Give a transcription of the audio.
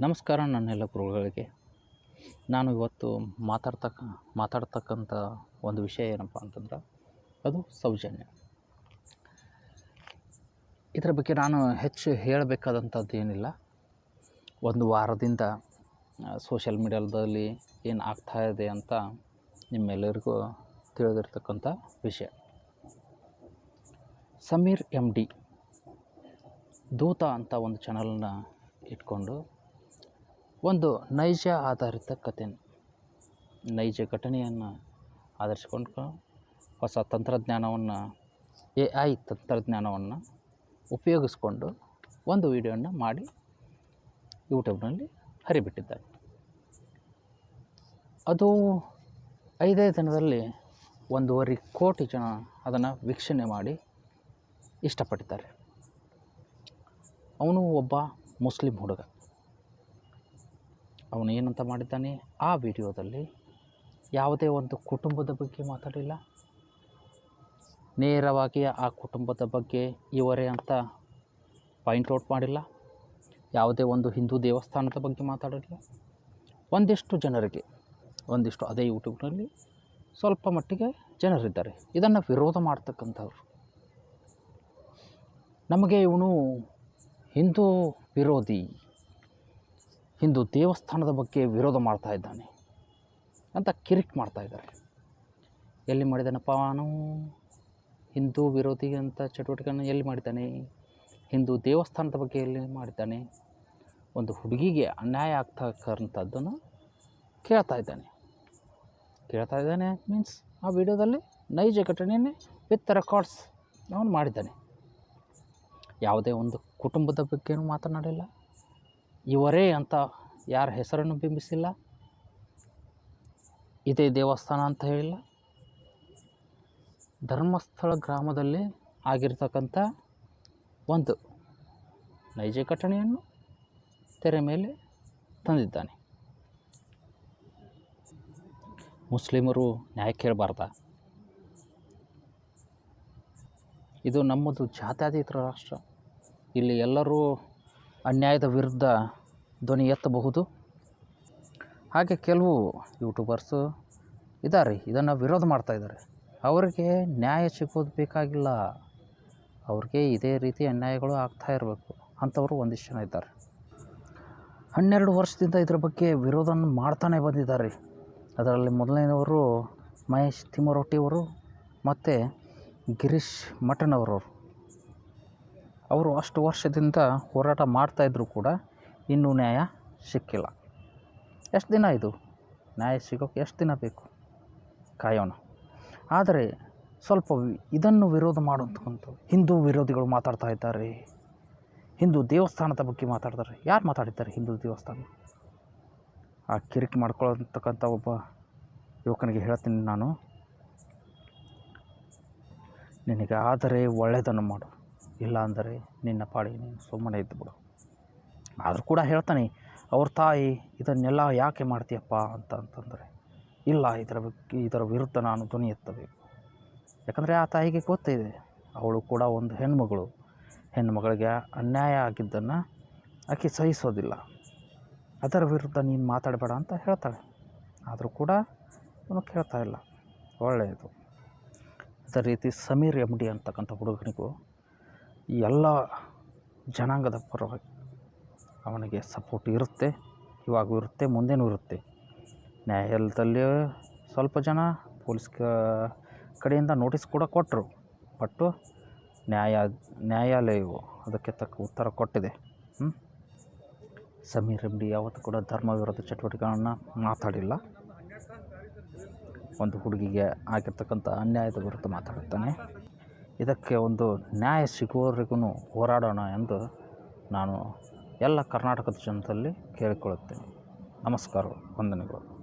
ನಮಸ್ಕಾರ ನನ್ನೆಲ್ಲ ಗುರುಗಳಿಗೆ. ನಾನು ಇವತ್ತು ಮಾತಾಡ್ತಕ್ಕ, ಮಾತಾಡ್ತಕ್ಕಂಥ ಒಂದು ವಿಷಯ ಏನಪ್ಪ ಅಂತಂದ್ರೆ, ಅದು ಸೌಜನ್ಯ. ಇದರ ಬಗ್ಗೆ ನಾನು ಹೆಚ್ಚು ಹೇಳಬೇಕಾದಂಥದ್ದು ಏನಿಲ್ಲ. ಒಂದು ವಾರದಿಂದ ಸೋಷಿಯಲ್ ಮೀಡಿಯಾದಲ್ಲಿ ಏನು ಆಗ್ತಾ ಇದೆ ಅಂತ ನಿಮ್ಮೆಲ್ಲರಿಗೂ ತಿಳಿದಿರ್ತಕ್ಕಂಥ ವಿಷಯ. ಸಮೀರ್ ಎಂ ಡಿ ದೂತ ಅಂತ ಒಂದು ಚಾನಲನ್ನ ಇಟ್ಕೊಂಡು ಒಂದು ನೈಜ ಆಧಾರಿತ ಕಥೆ. ನೈಜ ಘಟನೆಯನ್ನು ಆಧರಿಸ್ಕೊಂಡು ಹೊಸ ತಂತ್ರಜ್ಞಾನವನ್ನು, ಎ ಐ ತಂತ್ರಜ್ಞಾನವನ್ನು ಉಪಯೋಗಿಸ್ಕೊಂಡು ಒಂದು ವಿಡಿಯೋನ ಮಾಡಿ ಯೂಟ್ಯೂಬ್ನಲ್ಲಿ ಹರಿಬಿಟ್ಟಿದ್ದಾರೆ. ಅದು ಐದೇ ದಿನದಲ್ಲಿ ಒಂದೂವರೆ ಕೋಟಿ ಜನ ಅದನ್ನು ವೀಕ್ಷಣೆ ಮಾಡಿ ಇಷ್ಟಪಟ್ಟಿದ್ದಾರೆ. ಅವನು ಒಬ್ಬ ಮುಸ್ಲಿಂ ಹುಡುಗ. ಅವನು ಏನಂತ ಮಾಡಿದ್ದಾನೆ? ಆ ವಿಡಿಯೋದಲ್ಲಿ ಯಾವುದೇ ಒಂದು ಕುಟುಂಬದ ಬಗ್ಗೆ ಮಾತಾಡಿಲ್ಲ. ನೇರವಾಗಿ ಆ ಕುಟುಂಬದ ಬಗ್ಗೆ ಇವರೇ ಅಂತ ಪಾಯಿಂಟ್ ಔಟ್ ಮಾಡಿಲ್ಲ. ಯಾವುದೇ ಒಂದು ಹಿಂದೂ ದೇವಸ್ಥಾನದ ಬಗ್ಗೆ ಮಾತಾಡಿಲ್ಲ. ಒಂದಿಷ್ಟು ಜನರಿಗೆ, ಒಂದಿಷ್ಟು ಅದೇ ಯೂಟ್ಯೂಬ್ನಲ್ಲಿ ಸ್ವಲ್ಪ ಮಟ್ಟಿಗೆ ಜನರಿದ್ದಾರೆ. ಇದನ್ನು ವಿರೋಧ ಮಾಡ್ತಕ್ಕಂಥವ್ರು. ನಮಗೆ ಇವನು ಹಿಂದೂ ವಿರೋಧಿ. ಹಿಂದೂ ದೇವಸ್ಥಾನದ ಬಗ್ಗೆ ವಿರೋಧ ಮಾಡ್ತಾ ಇದ್ದಾನೆ ಅಂತ ಕಿರಿಕ್ ಮಾಡ್ತಾ ಇದ್ದಾರೆ. ಎಲ್ಲಿ ಮಾಡಿದ್ದಾನಪ್ಪ ಅವನು? ಹಿಂದೂ ವಿರೋಧಿ ಅಂತ ಚಟುವಟಿಕೆಯನ್ನು ಎಲ್ಲಿ ಮಾಡಿದ್ದಾನೆ? ಹಿಂದೂ ದೇವಸ್ಥಾನದ ಬಗ್ಗೆ ಎಲ್ಲಿ ಮಾಡಿದ್ದಾನೆ? ಒಂದು ಹುಡುಗಿಗೆ ಅನ್ಯಾಯ ಆಗ್ತಕ್ಕಂಥದ್ದನ್ನು ಕೇಳ್ತಾ ಇದ್ದಾನೆ. ಕೇಳ್ತಾ ಇದ್ದಾನೆ ಮೀನ್ಸ್ ಆ ವಿಡಿಯೋದಲ್ಲಿ ನೈಜ ಘಟನೆಯೇ ವಿತ್ ರೆಕಾರ್ಡ್ಸ್ ಅವನು ಮಾಡಿದ್ದಾನೆ. ಯಾವುದೇ ಒಂದು ಕುಟುಂಬದ ಬಗ್ಗೆನೂ ಮಾತನಾಡಿಲ್ಲ. ಇವರೇ ಅಂತ ಯಾರ ಹೆಸರನ್ನು ಬಿಂಬಿಸಿಲ್ಲ. ಇದೇ ದೇವಸ್ಥಾನ ಅಂತ ಹೇಳಿಲ್ಲ. ಧರ್ಮಸ್ಥಳ ಗ್ರಾಮದಲ್ಲಿ ಆಗಿರ್ತಕ್ಕಂಥ ಒಂದು ನೈಜ ಘಟನೆಯನ್ನು ತೆರೆ ಮೇಲೆ ತಂದಿದ್ದಾನೆ. ಮುಸ್ಲಿಮರು ನ್ಯಾಯ ಕೇಳಬಾರ್ದ. ಇದು ನಮ್ಮದು ಜಾತ್ಯತೀತ ರಾಷ್ಟ್ರ. ಇಲ್ಲಿ ಎಲ್ಲರೂ ಅನ್ಯಾಯದ ವಿರುದ್ಧ ಧ್ವನಿ ಎತ್ತಬಹುದು. ಹಾಗೆ ಕೆಲವು ಯೂಟ್ಯೂಬರ್ಸು ಇದ್ದಾರೆ ಇದನ್ನು ವಿರೋಧ ಮಾಡ್ತಾ ಇದ್ದಾರೆ ಅವರಿಗೆ ನ್ಯಾಯ ಸಿಗೋದು ಬೇಕಾಗಿಲ್ಲ. ಅವ್ರಿಗೆ ಇದೇ ರೀತಿ ಅನ್ಯಾಯಗಳು ಆಗ್ತಾ ಇರಬೇಕು ಅಂಥವರು ಒಂದಿಷ್ಟು ಜನ ಇದ್ದಾರೆ. ಹನ್ನೆರಡು ವರ್ಷದಿಂದ ಇದರ ಬಗ್ಗೆ ವಿರೋಧನ ಮಾಡ್ತಾನೆ ಬಂದಿದ್ದಾರೆ. ಅದರಲ್ಲಿ ಮೊದಲನೇವರು ಮಹೇಶ್ ತಿಮ್ಮರೊಟ್ಟಿಯವರು ಮತ್ತು ಗಿರೀಶ್ ಮಠನವರವರು. ಅವರು ಅಷ್ಟು ವರ್ಷದಿಂದ ಹೋರಾಟ ಮಾಡ್ತಾಯಿದ್ರು ಕೂಡ ಇನ್ನೂ ನ್ಯಾಯ ಸಿಕ್ಕಿಲ್ಲ. ಎಷ್ಟು ದಿನ ಇದು? ನ್ಯಾಯ ಸಿಗೋಕ್ಕೆ ಎಷ್ಟು ದಿನ ಬೇಕು? ಕಾಯೋಣ. ಆದರೆ ಸ್ವಲ್ಪ ಇದನ್ನು ವಿರೋಧ ಮಾಡುವಂಥದ್ದು ಹಿಂದೂ ವಿರೋಧಿಗಳು ಮಾತಾಡ್ತಾ ಇದ್ದಾರೆ. ಹಿಂದೂ ದೇವಸ್ಥಾನದ ಬಗ್ಗೆ ಮಾತಾಡ್ತಾರೆ. ಯಾರು ಮಾತಾಡಿದ್ದಾರೆ ಹಿಂದೂ ದೇವಸ್ಥಾನ? ಆ ಕಿರಿಕಿ ಮಾಡ್ಕೊಳ್ಳತಕ್ಕಂಥ ಒಬ್ಬ ಯುವಕನಿಗೆ ಹೇಳ್ತೀನಿ ನಾನು. ನಿನಗೆ ಆದರೆ ಒಳ್ಳೆಯದನ್ನು ಮಾಡು. ಇಲ್ಲ ಅಂದರೆ ನಿನ್ನ ಪಾಡಿ ನೀನು ಸುಮ್ಮನೆ ಇದ್ದು ಬಿಡು ಆದರೂ ಕೂಡ ಹೇಳ್ತಾನೆ, ಅವ್ರ ತಾಯಿ ಇದನ್ನೆಲ್ಲ ಯಾಕೆ ಮಾಡ್ತೀಯಪ್ಪ? ಅಂತ ಅಂತಂದರೆ, ಇಲ್ಲ, ಇದರ ಬಗ್ಗೆ ಇದರ ವಿರುದ್ಧ ನಾನು ಧ್ವನಿ ಎತ್ತಬೇಕು. ಯಾಕಂದರೆ ಆ ತಾಯಿಗೆ ಗೊತ್ತಿದೆ ಅವಳು ಕೂಡ ಒಂದು ಹೆಣ್ಮಗಳು. ಹೆಣ್ಮಗಳಿಗೆ ಅನ್ಯಾಯ ಆಗಿದ್ದನ್ನು ಆಕೆ ಸಹಿಸೋದಿಲ್ಲ. ಅದರ ವಿರುದ್ಧ ನೀನು ಮಾತಾಡಬೇಡ ಅಂತ ಹೇಳ್ತಾಳೆ. ಆದರೂ ಕೂಡ ಅವನು ಕೇಳ್ತಾ ಇಲ್ಲ. ಒಳ್ಳೆಯದು. ಅದೇ ರೀತಿ ಸಮೀರ್ ಎಂ ಡಿ ಅಂತಕ್ಕಂಥ ಹುಡುಗನಿಗೂ ಎಲ್ಲ ಜನಾಂಗದ ಪರವಾಗಿ ಅವನಿಗೆ ಸಪೋರ್ಟ್ ಇರುತ್ತೆ, ಇವಾಗೂ ಇರುತ್ತೆ, ಮುಂದೆನೂ ಇರುತ್ತೆ. ನ್ಯಾಯಾಲಯದಲ್ಲಿ ಸ್ವಲ್ಪ ಜನ ಪೊಲೀಸ್ ಕ- ಕಡೆಯಿಂದ ನೋಟಿಸ್ ಕೂಡ ಕೊಟ್ಟರು ಬಟ್ಟು ನ್ಯಾಯ, ನ್ಯಾಯಾಲಯವು ಅದಕ್ಕೆ ತಕ್ಕ ಉತ್ತರ ಕೊಟ್ಟಿದೆ. ಸಮೀರ್ ರೆಡ್ಡಿ ಯಾವತ್ತೂ ಕೂಡ ಧರ್ಮ ವಿರೋಧ ಚಟುವಟಿಕೆಗಳನ್ನು ಮಾತಾಡಿಲ್ಲ. ಒಂದು ಹುಡುಗಿಗೆ ಆಗಿರ್ತಕ್ಕಂಥ ಅನ್ಯಾಯದ ವಿರುದ್ಧ ಮಾತಾಡುತ್ತಾನೆ. ಇದಕ್ಕೆ ಒಂದು ನ್ಯಾಯ ಸಿಗುವವರೆಗೂ ಹೋರಾಡೋಣ ಎಂದು ನಾನು ಎಲ್ಲ ಕರ್ನಾಟಕದ ಜನರಲ್ಲಿ ಕೇಳಿಕೊಳ್ಳುತ್ತೇನೆ. ನಮಸ್ಕಾರ ವಂದನೆಗಳು.